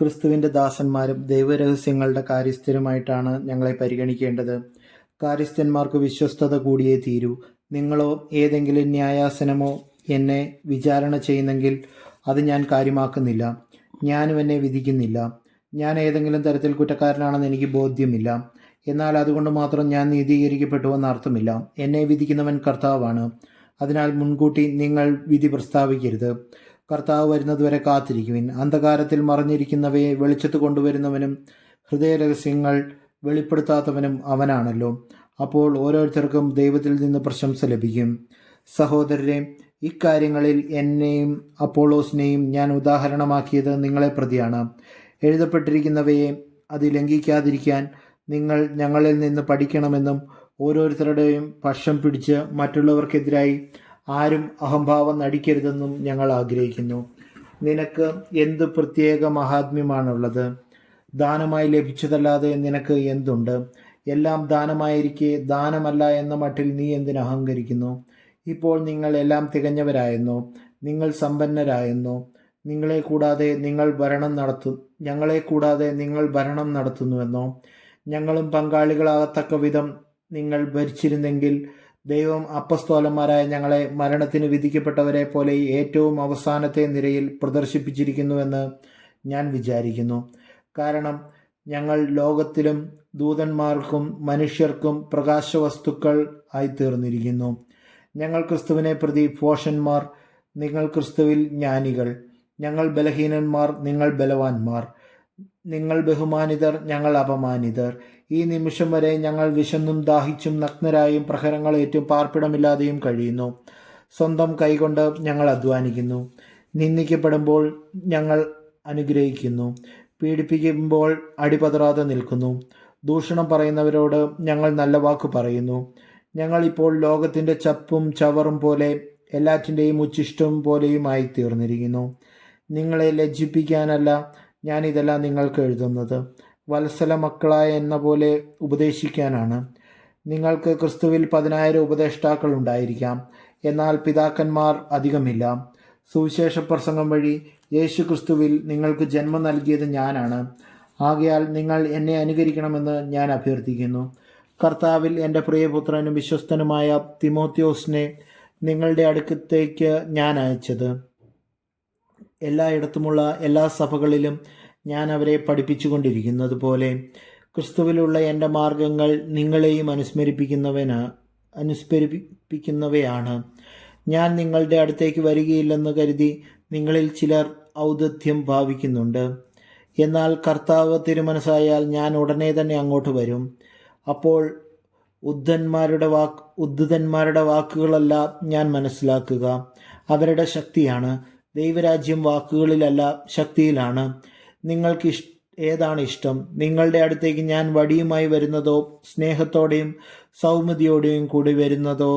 ക്രിസ്തുവിന്റെ ദാസന്മാരും ദൈവരഹസ്യങ്ങളുടെ കാര്യസ്ഥരുമായിട്ടാണ് ഞങ്ങളെ പരിഗണിക്കേണ്ടത്. കാര്യസ്ഥന്മാർക്ക് വിശ്വസ്തത കൂടിയേ തീരൂ. നിങ്ങളോ ഏതെങ്കിലും ന്യായാസനമോ എന്നെ വിചാരണ ചെയ്യുന്നെങ്കിൽ അത് ഞാൻ കാര്യമാക്കുന്നില്ല. ഞാനും എന്നെ വിധിക്കുന്നില്ല. ഞാൻ ഏതെങ്കിലും തരത്തിൽ കുറ്റക്കാരനാണെന്ന് എനിക്ക് ബോധ്യമില്ല. എന്നാൽ അതുകൊണ്ട് മാത്രം ഞാൻ നീതീകരിക്കപ്പെട്ടുവെന്ന് അർത്ഥമില്ല. എന്നെ വിധിക്കുന്നവൻ കർത്താവാണ്. അതിനാൽ മുൻകൂട്ടി നിങ്ങൾ വിധി പ്രസ്താവിക്കരുത്. കർത്താവ് വരുന്നതുവരെ കാത്തിരിക്കുവിൻ. അന്ധകാരത്തിൽ മറഞ്ഞിരിക്കുന്നവയെ വെളിച്ചത്ത് കൊണ്ടുവരുന്നവനും ഹൃദയരഹസ്യങ്ങൾ വെളിപ്പെടുത്താത്തവനും അവനാണല്ലോ. അപ്പോൾ ഓരോരുത്തർക്കും ദൈവത്തിൽ നിന്ന് പ്രശംസ ലഭിക്കും. സഹോദരരെ ഇക്കാര്യങ്ങളിൽ എന്നെയും അപ്പോളോസിനെയും ഞാൻ ഉദാഹരണമാക്കിയത് നിങ്ങളെ പ്രതിയാണ്. എഴുതപ്പെട്ടിരിക്കുന്നവയെ അത് ലംഘിക്കാതിരിക്കാൻ നിങ്ങൾ ഞങ്ങളിൽ നിന്ന് പഠിക്കണമെന്നും ഓരോരുത്തരുടെയും പക്ഷം പിടിച്ച് മറ്റുള്ളവർക്കെതിരായി ആരും അഹംഭാവം നടിക്കരുതെന്നും ഞങ്ങൾ ആഗ്രഹിക്കുന്നു. നിനക്ക് എന്ത് പ്രത്യേക മഹാത്മ്യമാണുള്ളത്? ദാനമായി ലഭിച്ചതല്ലാതെ നിനക്ക് എന്തുണ്ട്? എല്ലാം ദാനമായിരിക്കെ ദാനമല്ല എന്ന മട്ടിൽ നീ എന്തിന് അഹങ്കരിക്കുന്നു? ഇപ്പോൾ നിങ്ങൾ എല്ലാം തികഞ്ഞവരായെന്നോ നിങ്ങൾ സമ്പന്നരായെന്നോ നിങ്ങളെ കൂടാതെ നിങ്ങൾ ഭരണം നടത്തു ഞങ്ങളെ കൂടാതെ നിങ്ങൾ ഭരണം നടത്തുന്നുവെന്നോ ഞങ്ങളും പങ്കാളികളാകത്തക്ക വിധം നിങ്ങൾ ഭരിച്ചിരുന്നെങ്കിൽ ദൈവം അപ്പസ്തോലന്മാരായ ഞങ്ങളെ മരണത്തിന് വിധിക്കപ്പെട്ടവരെ പോലെ ഏറ്റവും അവസാനത്തെ നിരയിൽ പ്രദർശിപ്പിച്ചിരിക്കുന്നുവെന്ന് ഞാൻ വിചാരിക്കുന്നു. കാരണം ഞങ്ങൾ ലോകത്തിലും ദൂതന്മാർക്കും മനുഷ്യർക്കും പ്രകാശവസ്തുക്കൾ ആയിത്തീർന്നിരിക്കുന്നു ഞങ്ങൾ ക്രിസ്തുവിനെ പ്രതി പോഷന്മാർ നിങ്ങൾ ക്രിസ്തുവിൽ ജ്ഞാനികൾ. ഞങ്ങൾ ബലഹീനന്മാർ നിങ്ങൾ ബലവാന്മാർ. നിങ്ങൾ ബഹുമാനിതർ ഞങ്ങൾ അപമാനിതർ. ഈ നിമിഷം വരെ ഞങ്ങൾ വിശന്നും ദാഹിച്ചും നഗ്നരായും പ്രഹരങ്ങളേറ്റും പാർപ്പിടമില്ലാതെയും കഴിയുന്നു. സ്വന്തം കൈകൊണ്ട് ഞങ്ങൾ അധ്വാനിക്കുന്നു. നിന്ദിക്കപ്പെടുമ്പോൾ ഞങ്ങൾ അനുഗ്രഹിക്കുന്നു. പീഡിപ്പിക്കുമ്പോൾ അടിപതറാതെ നിൽക്കുന്നു. ദൂഷണം പറയുന്നവരോട് ഞങ്ങൾ നല്ല വാക്ക് പറയുന്നു. ഞങ്ങൾ ഇപ്പോൾ ലോകത്തിന്റെ ചപ്പും ചവറും പോലെ എല്ലാറ്റിന്റെയും ഉച്ചിഷ്ടവും പോലെയുമായി തീർന്നിരിക്കുന്നു. നിങ്ങളെ ലജ്ജിപ്പിക്കാനല്ല ഞാനിതെല്ലാം നിങ്ങൾക്ക് എഴുതുന്നത്. വത്സല മക്കളായ എന്ന പോലെ ഉപദേശിക്കാനാണ്. നിങ്ങൾക്ക് ക്രിസ്തുവിൽ പതിനായിരം ഉപദേഷ്ടാക്കൾ ഉണ്ടായിരിക്കാം. എന്നാൽ പിതാക്കന്മാർ അധികമില്ല. സുവിശേഷ പ്രസംഗം വഴി യേശു ക്രിസ്തുവിൽ നിങ്ങൾക്ക് ജന്മം നൽകിയത് ഞാനാണ്. ആകയാൽ നിങ്ങൾ എന്നെ അനുകരിക്കണമെന്ന് ഞാൻ അഭ്യർത്ഥിക്കുന്നു. കർത്താവിൽ എന്റെ പ്രിയപുത്രനും വിശ്വസ്തനുമായ തിമോത്യോസിനെ നിങ്ങളുടെ അടുക്കത്തേക്ക് ഞാൻ അയച്ചത്. എല്ലായിടത്തുമുള്ള എല്ലാ സഭകളിലും ഞാൻ അവരെ പഠിപ്പിച്ചുകൊണ്ടിരിക്കുന്നത് പോലെ ക്രിസ്തുവിലുള്ള എന്റെ മാർഗങ്ങൾ നിങ്ങളെയും അനുസ്മരിപ്പിക്കുന്നവന് അനുസ്മരിപ്പിക്കുന്നവയാണ്. ഞാൻ നിങ്ങളുടെ അടുത്തേക്ക് വരികയില്ലെന്ന് കരുതി നിങ്ങളിൽ ചിലർ ഔദധ്യം ഭാവിക്കുന്നുണ്ട്. എന്നാൽ കർത്താവ് തിരുമനസായാൽ ഞാൻ ഉടനെ തന്നെ അങ്ങോട്ട് വരും. അപ്പോൾ ഉദ്ധന്മാരുടെ വാക്ക് ഉദ്ധുതന്മാരുടെ വാക്കുകളല്ല ഞാൻ മനസ്സിലാക്കുക. അവരുടെ ശക്തിയാണ്. ദൈവരാജ്യം വാക്കുകളിലല്ല ശക്തിയിലാണ്. നിങ്ങൾക്ക് ഇഷ് ഏതാണ് ഇഷ്ടം നിങ്ങളുടെ അടുത്തേക്ക് ഞാൻ വടിയുമായി വരുന്നതോ സ്നേഹത്തോടെയും സൗമ്യതയോടെയും കൂടി വരുന്നതോ?